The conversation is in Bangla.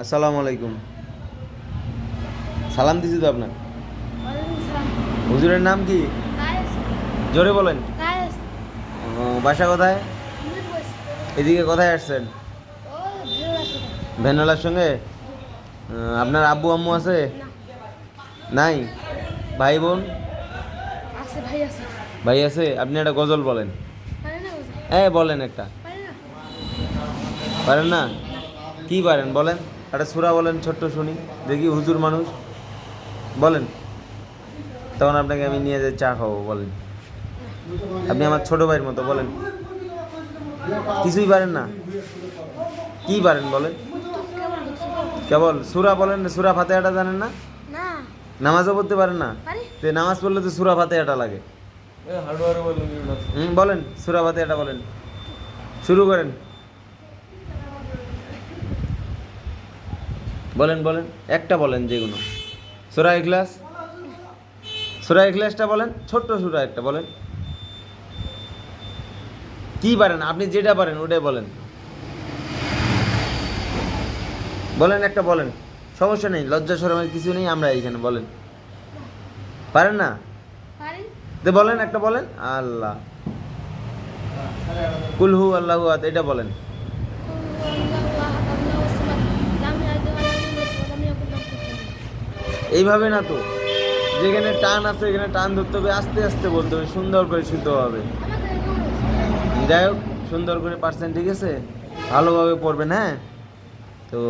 আসসালামু আলাইকুম। সালাম দিছি তো আপনার হুজুরের নাম কি? জোরে বলেন। বাসা কোথায়? এদিকে কোথায় আসছেন? ভ্যানওয়ালার সঙ্গে। আপনার আব্বু আম্মু আছে? নাই? ভাই বোন? ভাই আছে। আপনি একটা গজল বলেন। হ্যাঁ বলেন একটা। পারেন না? কি পারেন বলেন। একটা সুরা বলেন ছোট্ট শুনি। দেখি হুজুর মানুষ। বলেন তখন আপনাকে আমি নিয়ে যাই চা খাব বলেন। আপনি আমার ছোট ভাইয়ের মতো বলেন। কিছুই পারেন না? কি পারেন বলেন? কেবল সুরা বলেন সুরা ফাতেহাটা জানেন না? না। নামাজও পড়তে পারেন না? তো নামাজ পড়লে তো সুরা ফাতেহাটা লাগে। হুম বলেন সুরা ফাতেহাটা বলেন। শুরু করেন। বলেন বলেন একটা বলেন যেগুলো। সুরা ইখলাস? সুরা ইখলাসটা বলেন ছোট্ট সুরা একটা বলেন। কি পারেন? আপনি যেটা পারেন ওটাই বলেন। বলেন একটা বলেন। সমস্যা নেই লজ্জা শরমের কিছু নেই আমরা এইখানে বলেন। পারেন না? তো বলেন একটা বলেন। আল্লাহ। কুলহু আল্লাহ এটা বলেন। এইভাবে না তো। যেখানে টান আছে, এখানে টান ধরতে হবে, আস্তে আস্তে বলতে হবে, সুন্দর করে শুদ্ধ হবে। যাই হোক, সুন্দর করে পার্সেন্ট ঠিক আছে ভালোভাবে পড়বেন হ্যাঁ? তো